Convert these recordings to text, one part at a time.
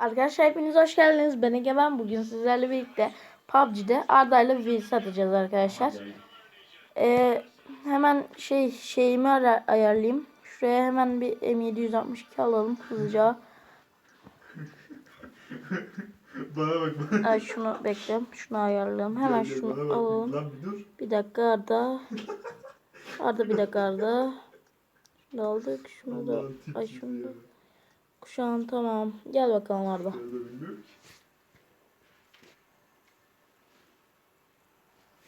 Arkadaşlar hepiniz hoş geldiniz. Ben Egemen. Bugün sizlerle birlikte PUBG'de Arda ile VS atacağız arkadaşlar. Ee, hemen şey şeyimi ara- ayarlayayım. Şuraya hemen bir M762 alalım hızlıca. Bana bak bana. Ay şunu bekle. Şunu ayarlayalım. Hemen gel, şunu bak. alalım. Lan bir dur. Bir dakika Arda. Arda bir dakika Arda. Şunu da aldık. Şunu da. Ay şunu da. Kuşağın tamam. Gel bakalım Arda.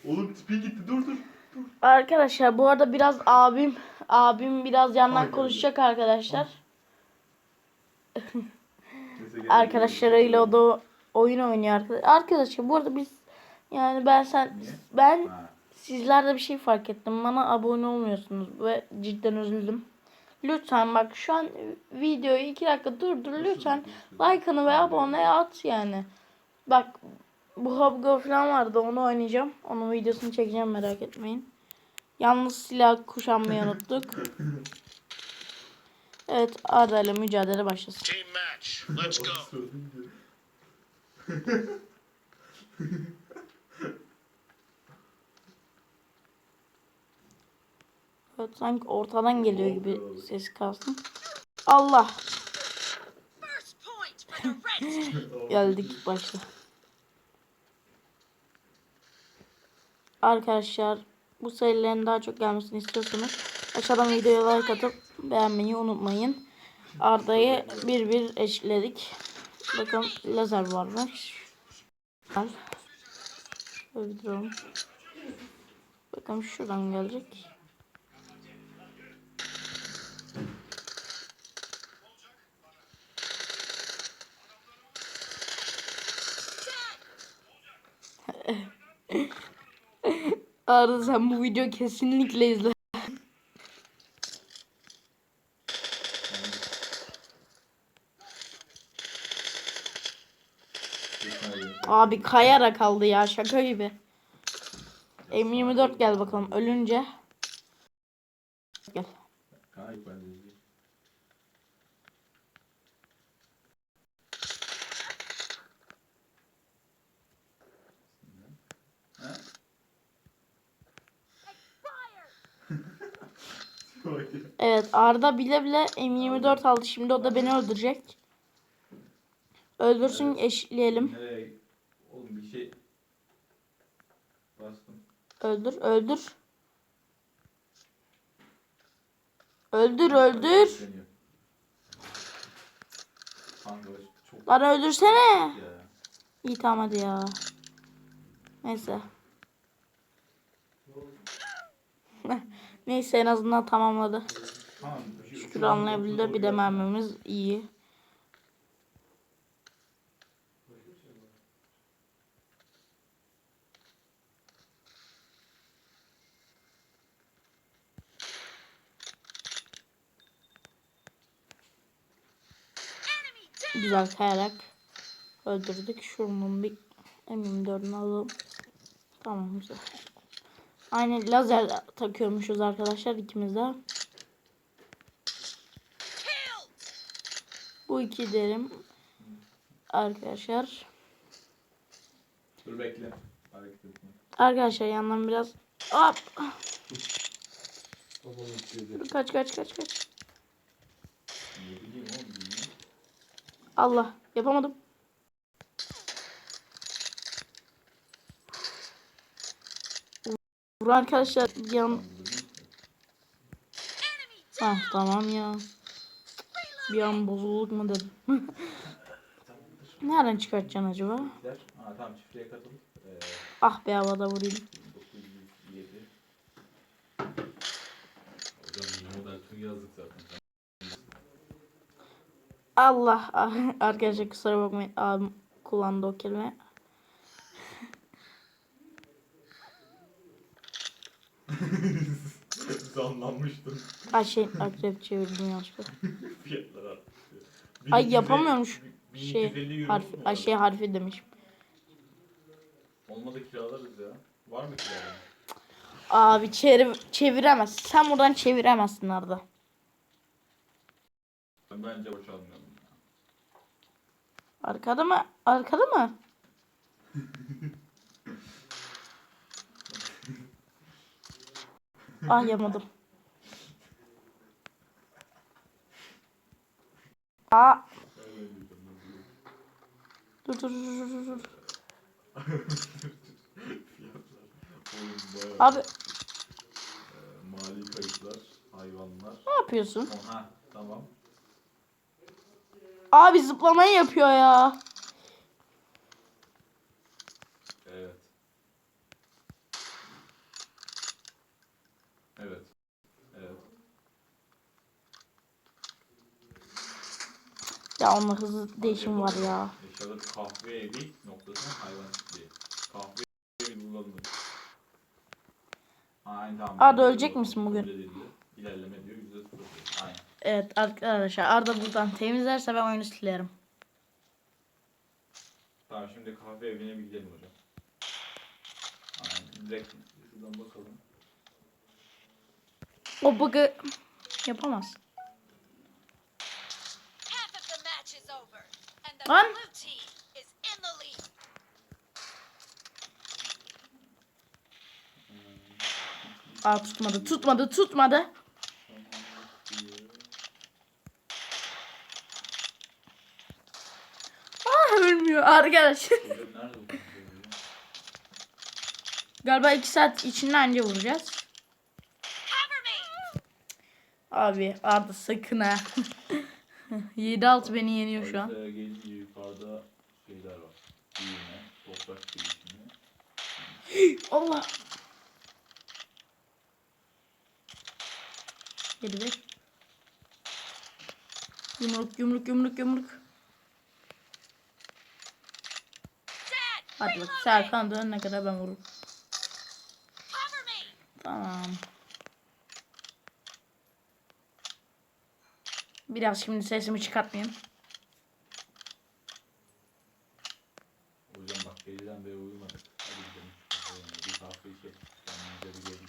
Oğlum tipin gitti dur dur. dur. Arkadaşlar bu arada biraz abim abim biraz yandan Hayır. konuşacak arkadaşlar. Arkadaşlarıyla o da oyun oynuyor arkadaşlar. Arkadaşlar bu arada biz yani ben sen Niye? ben Ha. sizlerde bir şey fark ettim. Bana abone olmuyorsunuz ve cidden üzüldüm. Lütfen bak şu an videoyu iki dakika durdur lütfen like'ını ve abone at yani. Bak bu Hobgo falan vardı onu oynayacağım. Onun videosunu çekeceğim merak etmeyin. Yalnız silah kuşanmayı unuttuk. Evet Arda ile mücadele başlasın. Team match. Let's go. Söyledim ki. Evet sanki ortadan geliyor gibi ses kalsın. Allah geldik başta. Arkadaşlar bu serilerin daha çok gelmesini istiyorsanız aşağıdan videoya like atıp beğenmeyi unutmayın. Arda'yı bir bir eşledik. Bakın lazer varmış. Şöyle duralım. Bakın şuradan gelecek. Arda sen bu videoyu kesinlikle izle. Abi kayarak kaldı ya şaka gibi. M24 gel bakalım ölünce. Gel. Ha? Bak ya. Evet Arda bile bile M24 aldı şimdi o da beni öldürecek. Öldürsün eşleyelim. Nereye? Oğlum bir şey bastım. Öldür öldür. Öldür öldür. Kanka çok Lan öldürsene. ya. İyi tamam hadi ya. Neyse. Neyse en azından tamamladı. Tamam. Şükür anlayabildi. Bir de mermimiz iyi. Güzel kayarak öldürdük. Şunun bir M24'ünü alalım. Tamam güzel. Aynı lazer takıyormuşuz arkadaşlar ikimiz de. Bu iki derim. Arkadaşlar. Dur bekle. Hareket etme. Arkadaşlar yandan biraz hop. Kaç kaç kaç kaç. Allah yapamadım. Vur arkadaşlar bir an. Enemy down. Ha tamam ya. Bir an bozulduk mu dedim. Nereden çıkartacaksın acaba? Aa tamam. Ee, Ah be havada vurayım. 907. Hocam yeni model tüm yazdık zaten. Allah ah, arkadaşlar kusura bakmayın abim kullandı o kelime. Zanlanmıştım. Ay şey akrep çevirdim yanlışlıkla. Fiyatlar arttı. Ay yapamıyormuş. 1250 Şey harfi, ay şey harfi demişim. Olmadı kiralarız ya. Var mı kiralar? Abi çevir, çeviremez. Sen buradan çeviremezsin Arda. Bence boşalmayalım. Arkada mı? Arkada mı? ah yamadım. Aa. Dur dur dur dur dur. Abi mali kayıtlar, hayvanlar. ne yapıyorsun? Oha tamam. Abi zıplamayı yapıyor ya. Evet. Evet. Evet. Ya onunla hızlı değişim var ya. Aşağıda kahve evi noktasına hayvan çiftliği. Kahve evi kullanılır. Aynen tamam. Arda ölecek misin bugün? İlerleme diyor yüzde sıfır. Aynen. Evet arkadaşlar Arda buradan temizlerse ben oyunu silerim. Tamam şimdi kahve evine bir gidelim hocam. Aynen. Direkt şuradan bakalım. O bug'ı yapamaz. Lan. Aa tutmadı tutmadı tutmadı. Aa ölmüyor bu kahve evi? Galiba 2 saat içinde anca vuracağız. Abi Arda sakın ha. 7-6 beni yeniyor şu an. Yukarıda şeyler var. Büyüme, toprak değişimi. Allah. 7 5 Yumruk yumruk yumruk yumruk. Hadi bak! Serkan dönene kadar ben vururum. Tamam. Biraz şimdi sesimi çıkartmayayım. Hocam geceden beri uyumadık. Hadi gidelim. Bir kahve içelim. Kendimize bir gelelim.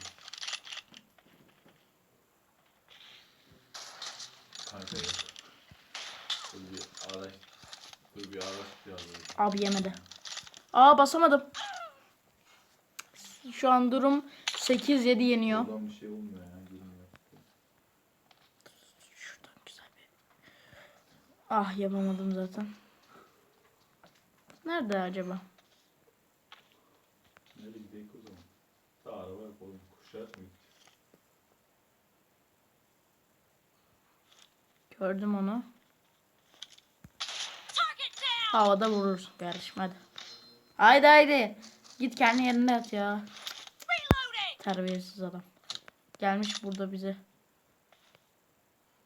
Kanka yok. Dur bir araç. Dur bir araç yazalım. Abi yemedi. Aa basamadım. Şu an durum 8-7 yeniyor. Buradan bir şey olmuyor ya. Girmiyor. Şuradan güzel bir. Ah yapamadım zaten. Nerede acaba? Nereye gidelim o zaman? Daha araba yok oğlum. Kuşat mı gitti? Gördüm onu. Havada vurursun kardeşim hadi. Haydi haydi. Git kendi yerinde yat ya. Terbiyesiz adam. Gelmiş burada bize.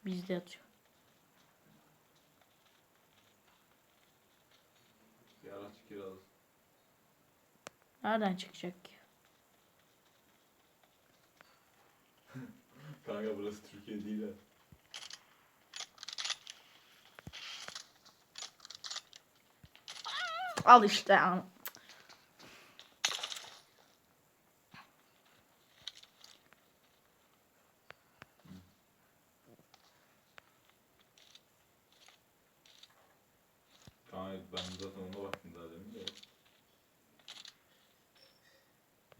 Bizde kiralasın. Nereden çıkacak ki? Kanka burası Türkiye değil ha. Al işte. ya. Kanka ben zaten ona baktım daha demin de.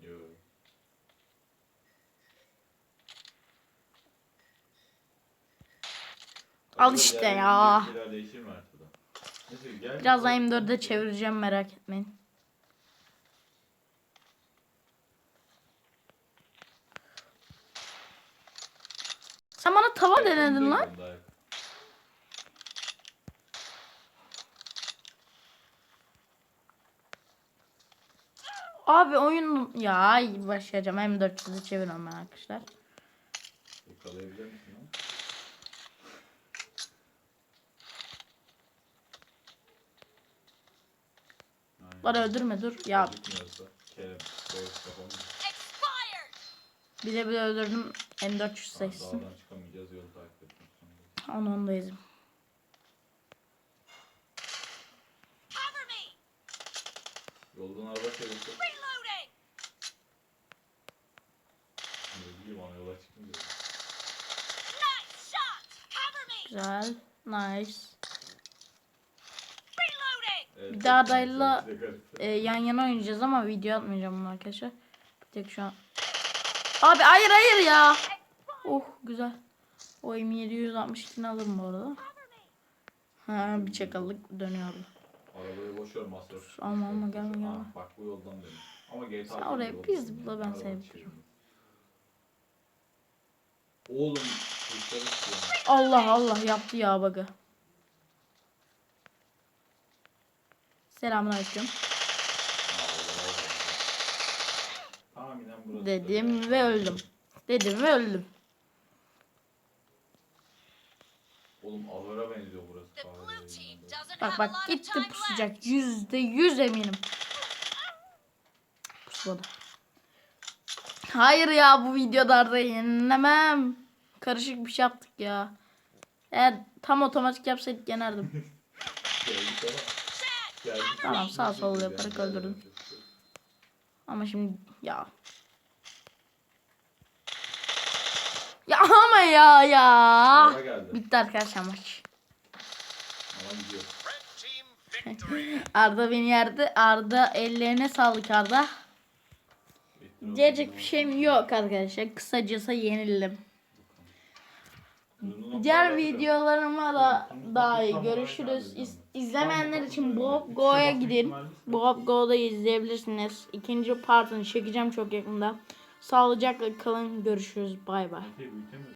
Yo. Al işte ya. Değişir mi haritada? Birazdan M4'de çevireceğim merak etmeyin. Sen bana tava denedin lan. Abi oyun ya başlayacağım. M400'ü çeviriyorum ben arkadaşlar. Yakalayabilir misin lan? Öldürme dur. Ya. Bile bile öldürdüm. M400 Tamam, seçsin. Dağdan çıkamayacağız yolu takip Bir garip. e, yan yana oynayacağız ama video atmayacağım bunu arkadaşlar. Bir tek şu an. Abi hayır hayır ya. Oh güzel. O M762'ni alırım bu arada. Ha bir çakallık dönüyordu. Arabayı boş ver masraf. Alma, alma, gelme, gelme. Ah, bak bu yoldan dön. Ama GTA Sen oraya biz bula, ben çevirme. Oğlum. Allah Allah yaptı ya bug'ı. Selamünaleyküm. Tahminen burası. Dedim ve öldüm. Dedim ve öldüm. Oğlum ahıra benziyor burası. Bak bak gitti pusacak. Yüzde yüz eminim. Pusladı. Hayır ya bu videolarda yenilemem. Karışık bir şey yaptık ya. Eğer tam otomatik yapsaydık yenerdim. Tamam, sağ sol yaparak öldürdüm. Ama şimdi ya. Ya ama ya ya. Bitti arkadaşlar maç. Arda beni yerdi. Arda ellerine sağlık Arda. Diyecek bir şeyim yok arkadaşlar. Kısacası yenildim. Diğer videolarıma da daha iyi görüşürüz. İz, izlemeyenler için Bob Go'ya gidin. Bob Go'da izleyebilirsiniz. İkinci partını çekeceğim çok yakında. Sağlıcakla kalın. Görüşürüz. Bay bay. Büyütemiyor.